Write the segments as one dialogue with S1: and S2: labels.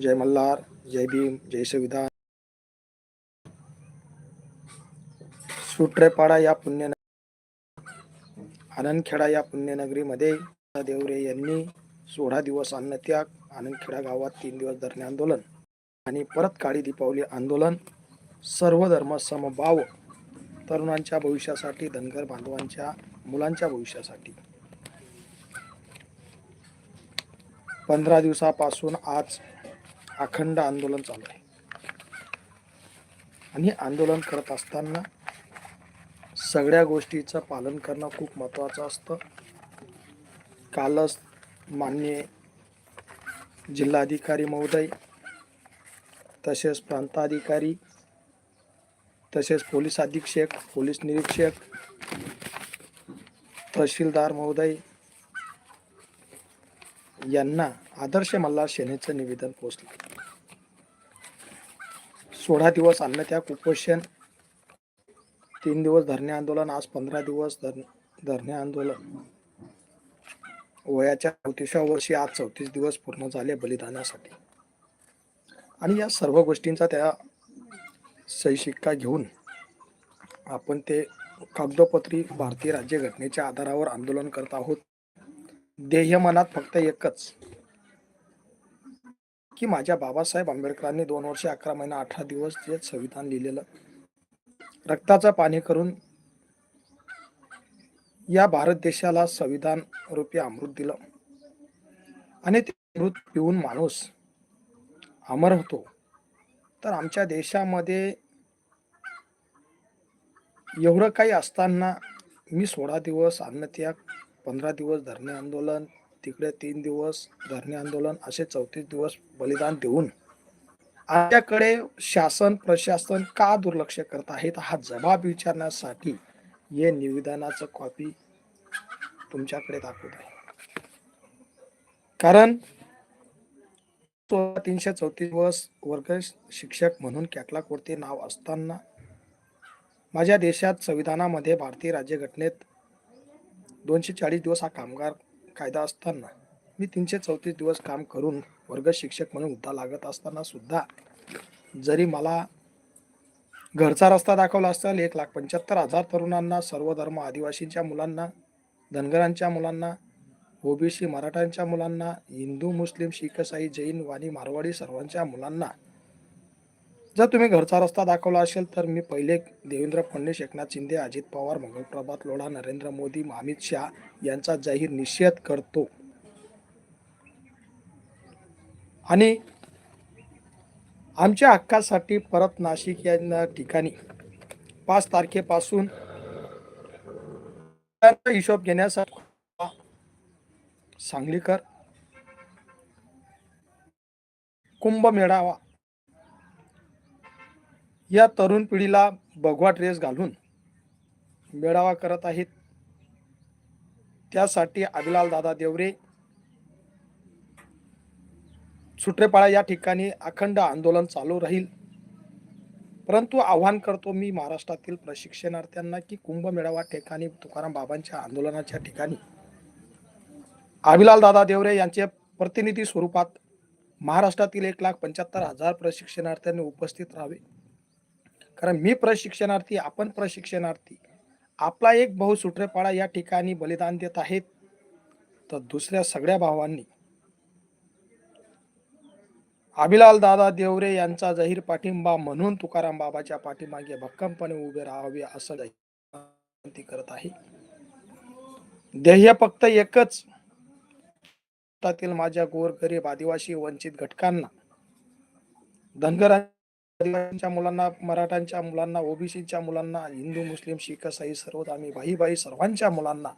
S1: जय मल्हार जय भीम जय संविधान. सुट्रेपाडा या पुण्य आनंदखेडा या पुण्यनगरीमध्ये देवरे यांनी सोळा दिवस अन्नत्याग आनंदखेडा गावात तीन दिवस धरणे आंदोलन आणि परत काळी दीपावली आंदोलन सर्व धर्म समभाव तरुणांच्या भविष्यासाठी धनगर बांधवांच्या मुलांच्या भविष्यासाठी. पंधरा दिवसापासून आज अखंड आंदोलन चालू आहे. आणि आंदोलन करत असताना सगळ्या गोष्टीचं पालन करणं खूप महत्त्वाचं असतं. कालच मान्य जिल्हाधिकारी महोदय तसेच प्रांताधिकारी तसेच पोलीस अधीक्षक पोलीस निरीक्षक तहसीलदार महोदय यांना आदर्श मल्हार सेनेचं निवेदन पोचलं सोळा दिवस अन्नत्याग उपोषण तीन दिवस धरणे आंदोलन आज पंधरा दिवस धर धरणे आंदोलन. वयाच्या चौतीसव्या वर्षी आज चौतीस दिवस पूर्ण झाले बलिदानासाठी. आणि या सर्व गोष्टींचा त्या सही शिक्का घेऊन आपण ते कागदोपत्री भारतीय राज्यघटनेच्या आधारावर आंदोलन करत आहोत. ध्येय मनात फक्त एकच. की माझ्या बाबासाहेब आंबेडकरांनी दोन वर्ष अकरा महिना अठरा दिवस जे संविधान लिहिलेलं रक्ताचं पाणी करून या भारत देशाला संविधान रूपी अमृत दिलं. आणि ते अमृत पिऊन माणूस अमर होतो. तर आमच्या देशामध्ये एवढं काही असताना मी सोळा दिवस अन्नत्याग पंधरा दिवस धरणे आंदोलन तिकडे तीन दिवस धरणे आंदोलन असे चौतीस दिवस बलिदान देऊन आमच्याकडे शासन प्रशासन का दुर्लक्ष करत आहेत हा जबाब विचारण्यासाठी हे निवेदनाचं कॉपी तुमच्याकडे दाखवत आहे. कारण तीनशे चौतीस दिवस वर्ग शिक्षक म्हणून कॅटलाकवरती नाव असताना माझ्या देशात संविधानामध्ये भारतीय राज्यघटनेत दोनशे चाळीस दिवस हा कामगार कायदा असताना मी तीनशे चौतीस दिवस काम करून वर्ग शिक्षक म्हणून हुद्दा लागत असताना सुद्धा जरी मला घरचा रस्ता दाखवला असेल एक लाख पंच्याहत्तर हजार तरुणांना सर्व धर्म आदिवासींच्या मुलांना धनगरांच्या मुलांना ओबीसी मराठ्यांच्या मुलांना हिंदू मुस्लिम शीख साई जैन वाणी मारवाडी सर्वांच्या मुलांना जर तुम्ही घरचा रस्ता दाखवला असेल तर मी पहिले देवेंद्र फडणवीस एकनाथ शिंदे अजित पवार मंगल प्रभात लोढा नरेंद्र मोदी अमित शहा यांचा जाहीर निषेध करतो. आणि आमच्या हक्कासाठी परत नाशिक या ठिकाणी पाच तारखेपासून हिशोब घेण्यासाठी सांगलीकर कुंभ मेळावा या तरुण पिढीला भगवा ड्रेस घालून मेळावा करत आहेत. त्यासाठी अभिलाल दादा देवरे सुट्रेपाळा या ठिकाणी अखंड आंदोलन चालू राहील. परंतु आव्हान करतो मी महाराष्ट्रातील प्रशिक्षणार्थ्यांना की कुंभमेळावा ठिकाणी तुकाराम बाबांच्या आंदोलनाच्या ठिकाणी. अभिलाल दादा देवरे यांचे प्रतिनिधी स्वरूपात महाराष्ट्रातील एक लाख पंच्याहत्तर हजार प्रशिक्षणार्थ्यांनी उपस्थित राहावे. कारण मी प्रशिक्षणार्थी आपण प्रशिक्षणार्थी. आपला एक भाऊ सुट्रेपाडा या ठिकाणी बलिदान देत आहेत तर दुसऱ्या सगळ्या भावांनी. अभिलाल दादा देवरे यांचा जाहीर पाठिंबा म्हणून तुकाराम बाबाच्या पाठीमागे भक्कमपणे उभे राहावे असं विनंती करत आहे. ध्येय फक्त एकच भारतातील माझ्या गोरगरीब आदिवासी वंचित घटकांना धनगर आदिवासींच्या मुलांना मराठ्यांच्या मुलांना ओबीसीच्या मुलांना हिंदू मुस्लिम शीख साई सर्व आम्ही भाई भाई सर्वांच्या मुलांना.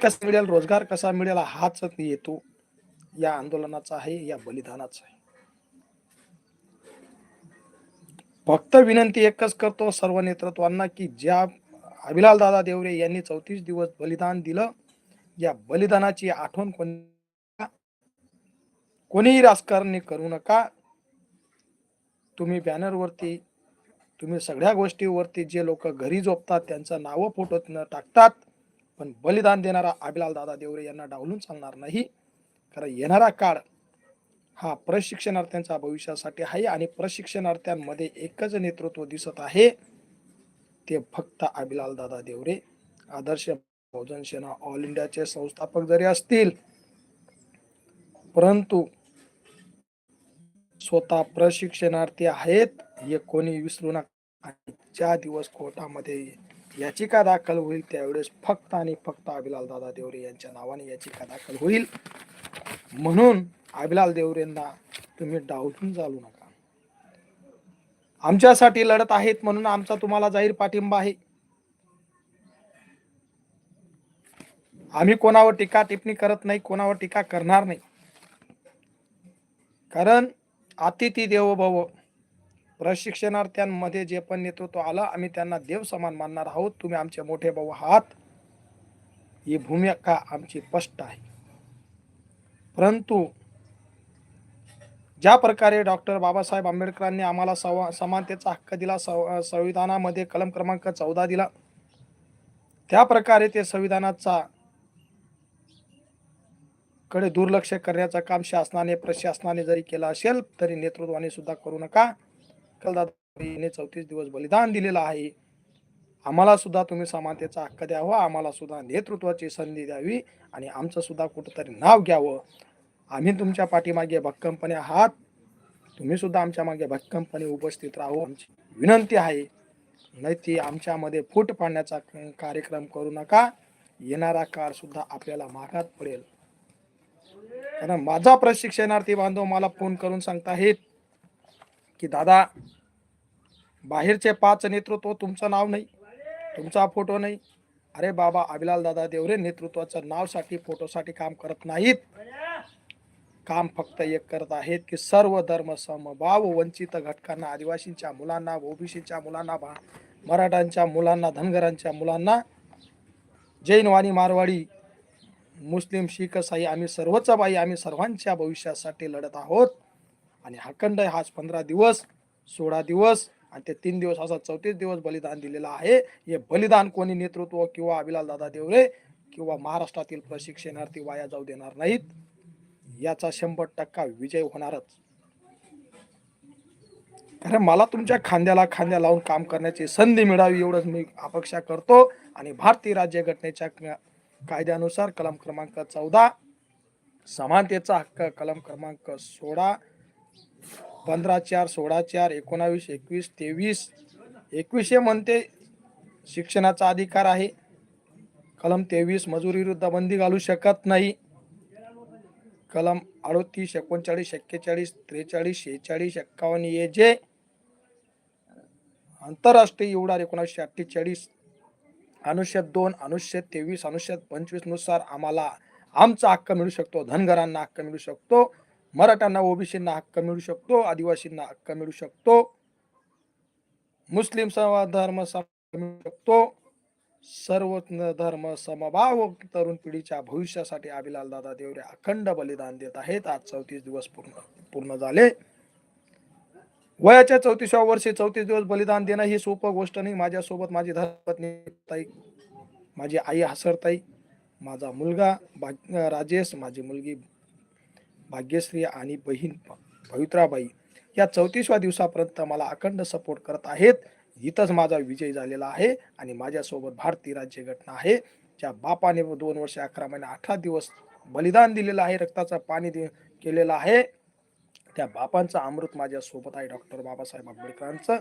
S1: कसा मिळेल रोजगार कसा मिळेल हाच येतो या आंदोलनाचा आहे या बलिदानाचा आहे. फक्त विनंती एकच करतो सर्व नेतृत्वांना की ज्या अभिलाल दादा देवरे यांनी चौतीस दिवस बलिदान दिलं या बलिदानाची आठवण कोणी कोणीही राजकारणी करू नका. तुम्ही बॅनरवरती तुम्ही सगळ्या गोष्टीवरती जे लोक घरी झोपतात त्यांचं नावं फोटो न टाकतात पण बलिदान देणारा अभिलाल दादा देवरे यांना डावलून चालणार नाही. कारण येणारा काळ हा प्रशिक्षणार्थ्यांच्या भविष्यासाठी आहे आणि प्रशिक्षणार्थ्यांमध्ये एकच नेतृत्व दिसत आहे. ते फक्त अभिलाल दादा देवरे. आदर्श बहुजन सेना ऑल इंडियाचे संस्थापक जरी असतील परंतु स्वतः प्रशिक्षणार्थी आहेत. हे कोणी विसरू नका. ज्या दिवस कोर्टामध्ये याचिका दाखल होईल त्यावेळेस फक्त आणि फक्त अभिलाल दादा देवरे यांच्या नावाने याचिका दाखल होईल. म्हणून अभिलाल देवरेंना तुम्ही डावलून चालू नका. आमच्यासाठी लढत आहेत म्हणून आमचा तुम्हाला जाहीर पाठिंबा आहे. आम्ही कोणावर टीका टिप्पणी करत नाही कोणावर टीका करणार नाही. कारण अतिथी देवो भव. प्रशिक्षणार्थ्यांमध्ये जे पण नेतृत्व आलं आम्ही त्यांना देव समान मानणार आहोत. तुम्ही आमचे मोठे भाऊ आहात. ही भूमिका आमची स्पष्ट आहे? परंतु ज्या प्रकारे डॉक्टर बाबासाहेब आंबेडकरांनी आम्हाला सवा समानतेचा हक्क दिला संविधानामध्ये कलम क्रमांक चौदा दिला त्या प्रकारे ते संविधानाचा कडे दुर्लक्ष करण्याचं काम शासनाने प्रशासनाने जरी केलं असेल तरी नेतृत्वाने सुद्धा करू नका. कलदादाने चौतीस दिवस बलिदान दिलेलं आहे. आम्हाला सुद्धा तुम्ही समानतेचा हक्क द्यावा आम्हाला सुद्धा नेतृत्वाची संधी द्यावी आणि आमचं सुद्धा कुठंतरी नाव घ्यावं. आम्ही तुमच्या पाठीमागे भक्कमपणे आहात. तुम्ही सुद्धा आमच्या मागे भक्कमपणे उपस्थित राहू. आमची विनंती आहे. नाही ती आमच्यामध्ये फूट पाडण्याचा क- कार्यक्रम करू नका. येणारा काळ सुद्धा आपल्याला मागात पडेल. कारण माझा प्रशिक्षणार्थी बांधव मला फोन करून सांगताहेत की दादा बाहेरचे पाच नेतृत्व तुमचं नाव नाही तुमचा फोटो नाही. अरे बाबा अभिलाल दादा देवरे नेतृत्वाचं नावसाठी फोटोसाठी काम करत नाहीत. काम फक्त एक करत आहेत की सर्व धर्म समभाव वंचित घटकांना आदिवासींच्या मुलांना ओबीसीच्या मुलांना भा- मराठ्यांच्या मुलांना धनगरांच्या मुलांना जैन वाणी मारवाडी मुस्लिम शीख साई आम्ही सर्वच बाई आम्ही सर्वांच्या भविष्यासाठी लढत आहोत. आणि अखंड हाच पंधरा दिवस सोळा दिवस आणि ते तीन दिवस असा चौतीस दिवस बलिदान दिलेलं आहे. हे बलिदान कोणी नेतृत्व किंवा अभिलाल दादा देवरे किंवा महाराष्ट्रातील प्रशिक्षणार्थी वाया जाऊ देणार नाहीत. याचा शंभर टक्का विजय होणारच. कारण मला तुमच्या खांद्याला खांद्या लावून काम करण्याची संधी मिळावी एवढंच मी अपेक्षा करतो. आणि भारतीय राज्यघटनेच्या कायद्यानुसार कलम क्रमांक चौदा समानतेचा हक्क कलम क्रमांक सोळा पंधरा चार सोळा चार एकोणावीस एकवीस तेवीस एकवीसशे म्हणते शिक्षणाचा अधिकार आहे. कलम तेवीस मजुरी विरुद्ध बंदी घालू शकत नाही. कलम अडोतीस एकोणचाळीस एक्केचाळीस त्रेचाळीस शेहेचाळीस एक्कावन्न ए जे आंतरराष्ट्रीय उडार एकोणीसशे अठ्ठेचाळीस अनुच्छेद दोन अनुच्छेद तेवीस अनुच्छेद पंचवीसनुसार आम्हाला आमचा हक्क मिळू शकतो धनगरांना हक्क मिळू शकतो मराठ्यांना ओबीसींना हक्क मिळू शकतो आदिवासींना हक्क मिळू शकतो मुस्लिम धर्म मिळू शकतो. सर्व धर्म समभाव तरुण पिढीच्या भविष्यासाठी अभिलाल दादा देवरे अखंड बलिदान देत आहेत. आज चौतीस दिवस पूर्ण पूर्ण झाले. वयाच्या चौतीसव्या वर्षी चौतीस दिवस बलिदान देणं ही सोपं गोष्ट नाही. माझ्यासोबत माझी धर्मपत्नी ताई माझी आई हसरताई माझा मुलगा भाग राजेश माझी मुलगी भाग्यश्री आणि बहीण पवित्राबाई या चौतीसव्या दिवसापर्यंत मला अखंड सपोर्ट करत आहेत. इथंच माझा विजय झालेला आहे आणि माझ्यासोबत भारतीय राज्यघटना आहे. ज्या बापाने दोन वर्ष अकरा महिने अठरा दिवस बलिदान दिलेलं आहे. रक्ताचं पाणी दे केलेलं आहे. त्या बापांचा अमृत माझ्या सोबत आहे डॉक्टर बाबासाहेब आंबेडकरांचं.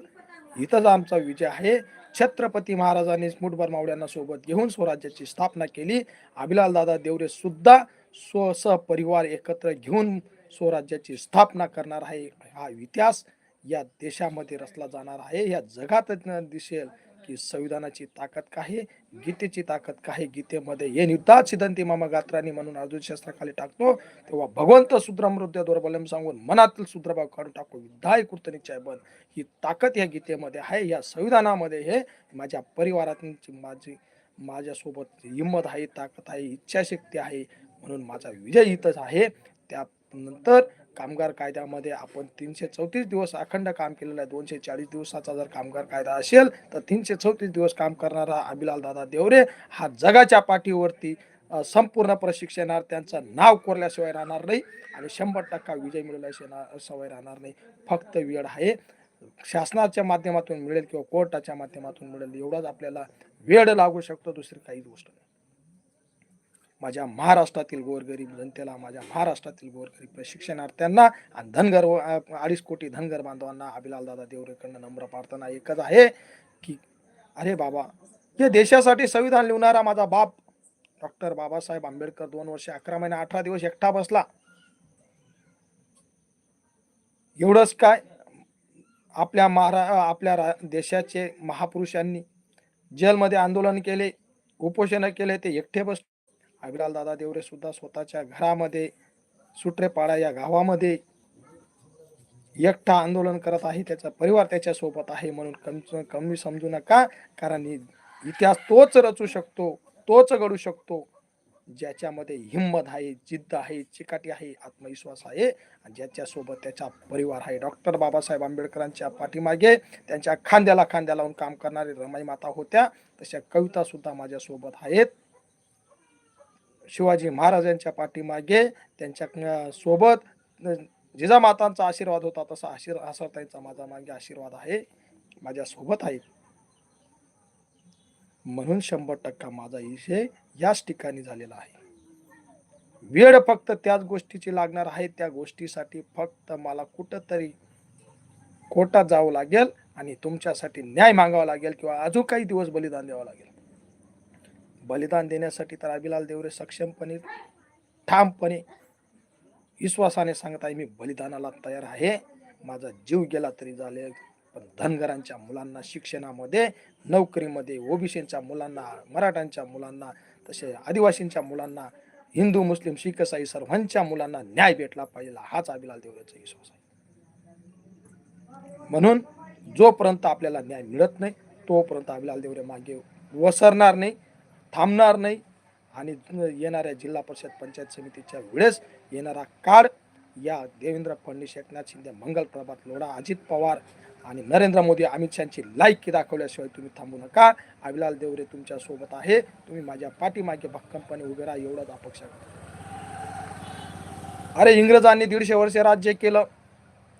S1: इथंच आमचा विजय आहे. छत्रपती महाराजांनी मुठभर मावळ्यांना सोबत घेऊन स्वराज्याची स्थापना केली. अभिलाल दादा देवरे सुद्धा स्व सहपरिवार एकत्र घेऊन स्वराज्याची स्थापना करणार आहे. हा इतिहास या देशामध्ये रचला जाणार आहे. या जगात दिसेल की संविधानाची ताकद काय आहे, गीतेची ताकद काय आहे. गीतेमध्ये ये युद्धात सिद्धांती मामा गात्रानी म्हणून अर्जुन शस्त्राखाली टाकतो. तेव्हा भगवंत सुद्रमृत्य दुर्बलम सांगून मनातील सुद्रभाव काढून टाकू. युद्धाय कृतनिश्चय बन. ही ताकद या गीतेमध्ये आहे. या संविधानामध्ये हे माझ्या परिवारातून माझी माझ्यासोबत हिंमत आहे ताकद आहे इच्छाशक्ती आहे म्हणून माझा विजय इथंच आहे. त्यानंतर कामगार कायद्यामध्ये आपण तीनशे चौतीस दिवस अखंड काम केलेलं आहे. दोनशे चाळीस दिवसाचा जर कामगार कायदा असेल तर तीनशे चौतीस दिवस काम करणारा अभिलाल दादा देवरे हा जगाच्या पाठीवरती संपूर्ण संपूर्ण प्रशिक्षणार्थ्यांचं नाव कोरल्याशिवाय राहणार नाही आणि शंभर टक्का विजय मिळवल्याशिवाय सवय राहणार नाही. फक्त वेळ आहे. शासनाच्या माध्यमातून मिळेल किंवा कोर्टाच्या माध्यमातून मिळेल एवढाच आपल्याला वेळ लागू शकतो दुसरी काही गोष्ट नाही. माझ्या महाराष्ट्रातील गोरगरीब जनतेला माझ्या महाराष्ट्रातील गोरगरीब प्रशिक्षणार्थ्यांना आणि धनगर व- अडीच कोटी धनगर बांधवांना अभिलाल दादा देवरेकडनं नम्र प्रार्थना एकच आहे की अरे बाबा हे देशासाठी संविधान लिहिणारा माझा बाप डॉक्टर बाबासाहेब आंबेडकर दोन वर्ष अकरा महिने अठरा दिवस एकटा बसला. एवढंच काय? आपल्या महारा आपल्या रा देशाचे महापुरुषांनी जेलमध्ये आंदोलन केले उपोषणं केले ते एकटे बस अविलाल दादा देवरे सुद्धा स्वतःच्या घरामध्ये सुट्रेपाडा या गावामध्ये एकटा आंदोलन करत आहे. त्याचा परिवार त्याच्यासोबत आहे म्हणून कमी कमी समजू नका कारण इ- इतिहास तोच रचू शकतो तोच घडू शकतो ज्याच्यामध्ये हिंमत आहे जिद्द आहे चिकाटी आहे आत्मविश्वास आहे आणि ज्याच्यासोबत त्याचा परिवार आहे. डॉक्टर बाबासाहेब आंबेडकरांच्या पाठीमागे त्यांच्या खांद्याला खांद्या लावून काम करणारे रमाई माता होत्या तशा कविता सुद्धा माझ्यासोबत आहेत. शिवाजी महाराजांच्या पाठीमागे त्यांच्यासोबत जिजामातांचा आशीर्वाद होता तसा आशीर्वाद असा त्यांचा माझा मागे आशीर्वाद आहे. माझ्या सोबत आहे. म्हणून शंभर टक्का माझा विषय याच ठिकाणी झालेला आहे. वेळ फक्त त्याच गोष्टीची लागणार आहे. त्या गोष्टीसाठी फक्त मला कुठंतरी कोर्टात जावं लागेल आणि तुमच्यासाठी न्याय मागावा लागेल किंवा अजून काही दिवस बलिदान द्यावं लागेल. बलिदान देण्यासाठी तर अभिलाल देवरे सक्षमपणे ठामपणे विश्वासाने सांगत आहे मी बलिदानाला तयार आहे. माझा जीव गेला तरी झाले पण धनगरांच्या मुलांना शिक्षणामध्ये नोकरीमध्ये ओबीसींच्या मुलांना मराठ्यांच्या मुलांना तसे आदिवासींच्या मुलांना हिंदू मुस्लिम शीख साई सर्वांच्या मुलांना न्याय भेटला पाहिजे. हाच अभिलाल देवरेचा विश्वास आहे. म्हणून जोपर्यंत आपल्याला न्याय मिळत नाही तोपर्यंत अभिलाल देवरे मागे वसरणार नाही. थांबणार नाही. आणि येणाऱ्या जिल्हा परिषद पंचायत समितीच्या वेळेस येणारा काळ या देवेंद्र फडणवीस एकनाथ शिंदे मंगल प्रभात लोढा अजित पवार आणि नरेंद्र मोदी अमित शहाची लायकी दाखवल्याशिवाय तुम्ही थांबू नका. अभिलाल देवरे तुमच्यासोबत आहे. तुम्ही माझ्या पाठीमागे भक्कमपणे उभे राहा एवढंच अपेक्षा अरे इंग्रजांनी दीडशे वर्षे राज्य केलं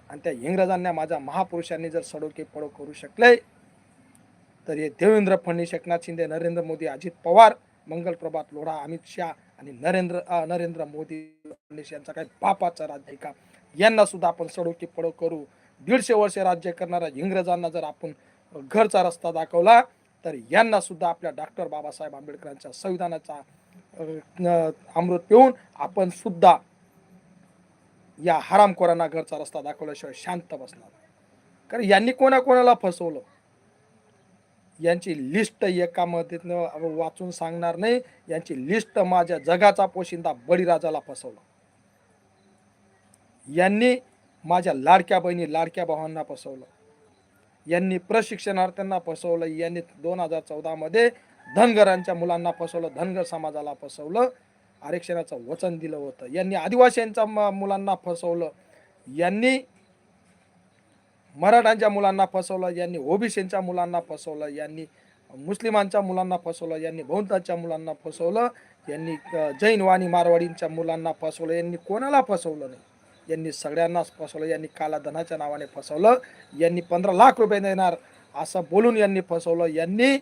S1: आणि त्या इंग्रजांना माझ्या महापुरुषांनी जर सडोके पडो करू शकले तर हे देवेंद्र फडणवीस एकनाथ शिंदे नरेंद्र मोदी अजित पवार मंगल प्रभात लोढा अमित शहा आणि नरेंद्र नरेंद्र मोदी फडणवीस यांचा काही पापाचा राज्य आहे का यांना सुद्धा आपण सडोकी पडो करू. दीडशे वर्ष राज्य करणाऱ्या इंग्रजांना जर आपण घरचा रस्ता दाखवला तर यांना सुद्धा आपल्या डॉक्टर बाबासाहेब आंबेडकरांच्या संविधानाचा अमृत पिऊन आपण सुद्धा या हरामखोरांना घरचा रस्ता दाखवल्याशिवाय शांत बसणार. कारण यांनी कोणाकोणाला फसवलं? यांची लिस्ट एकामध्ये वाचून सांगणार नाही. यांची लिस्ट माझ्या जगाचा पोशिंदा बळीराजाला फसवला. यांनी माझ्या लाडक्या बहिणी लाडक्या भावांना फसवलं. यांनी प्रशिक्षणार्थ्यांना फसवलं. यांनी दोन हजार चौदामध्ये धनगरांच्या मुलांना फसवलं. धनगर समाजाला फसवलं. आरक्षणाचं वचन दिलं होतं. यांनी आदिवासींच्या म- मुलांना फसवलं. यांनी मराठांच्या मुलांना फसवलं यांनी ओबीसींच्या मुलांना फसवलं यांनी मुस्लिमांच्या मुलांना फसवलं यांनी बौद्धांच्या मुलांना फसवलं यांनी जैन वाणी मारवाडींच्या मुलांना फसवलं यांनी कोणाला फसवलं नाही? यांनी सगळ्यांनाच फसवलं यांनी कालाधनाच्या नावाने फसवलं यांनी पंधरा लाख रुपये देणार असं बोलून यांनी फसवलं यांनी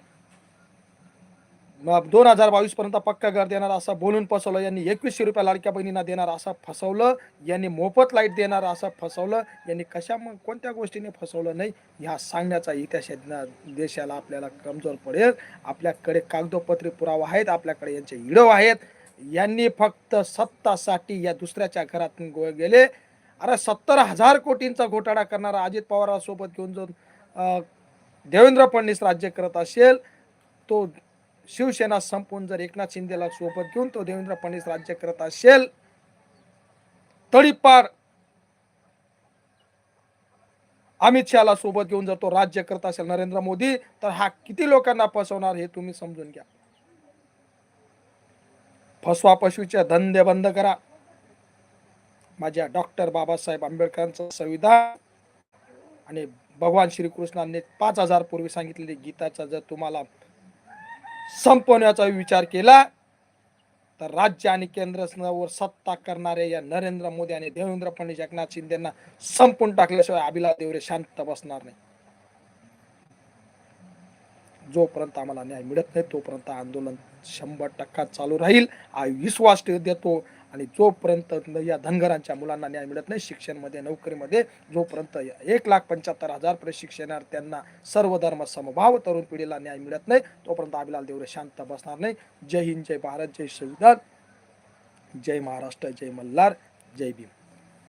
S1: दोन हजार बावीस पर्यंत पक्का घर देणार असं बोलून फसवलं. यांनी एकवीसशे रुपये लाडक्या बहिणींना देणार असं फसवलं. यांनी मोफत लाइट देणार असं फसवलं. यांनी कशा मग कोणत्या गोष्टीने फसवलं नाही ह्या सांगण्याचा इतिहास देशाला आपल्याला कमजोर पडेल. आपल्याकडे कागदोपत्री पुरावा आहेत आपल्याकडे यांचे व्हिडिओ आहेत. यांनी फक्त सत्तासाठी या दुसऱ्याच्या घरात गेले. अरे सत्तर हजार कोटींचा घोटाळा करणारा अजित पवारासोबत घेऊन जाऊन देवेंद्र फडणवीस राज्य करत असेल तो शिवसेना संपून जर एकनाथ शिंदेला सोबत घेऊन तो देवेंद्र फडणवीस राज्य करत असेल तळीपार अमित शहाला सोबत घेऊन जर तो राज्य करत असेल नरेंद्र मोदी तर हा किती लोकांना फसवणार हे तुम्ही समजून घ्या. फसवा पशूचे धंदे बंद करा. माझ्या डॉक्टर बाबासाहेब आंबेडकरांचं संविधान आणि भगवान श्रीकृष्णांनी पाच हजार पूर्वी सांगितलेली गीताचा जर तुम्हाला संपवण्याचा विचार केला तर राज्य आणि केंद्रावर सत्ता करणाऱ्या या नरेंद्र मोदी आणि देवेंद्र फडणवीस एकनाथ शिंदेना संपून टाकल्याशिवाय अभिला देवरे शांत बसणार नाही. जोपर्यंत आम्हाला न्याय मिळत नाही तोपर्यंत आंदोलन शंभर टक्का चालू राहील. हा विश्वास ठेव- देतो. आणि जोपर्यंत या धनगरांच्या मुलांना न्याय मिळत नाही शिक्षणमध्ये नोकरीमध्ये जोपर्यंत एक लाख पंच्याहत्तर हजार प्रशिक्षणार्थ्यांना सर्व धर्म समभाव तरुण पिढीला न्याय मिळत नाही तोपर्यंत अभिलाल देवरे शांत बसणार नाही. जय हिंद जय भारत जय संविधान जय महाराष्ट्र जय मल्हार जय भीम.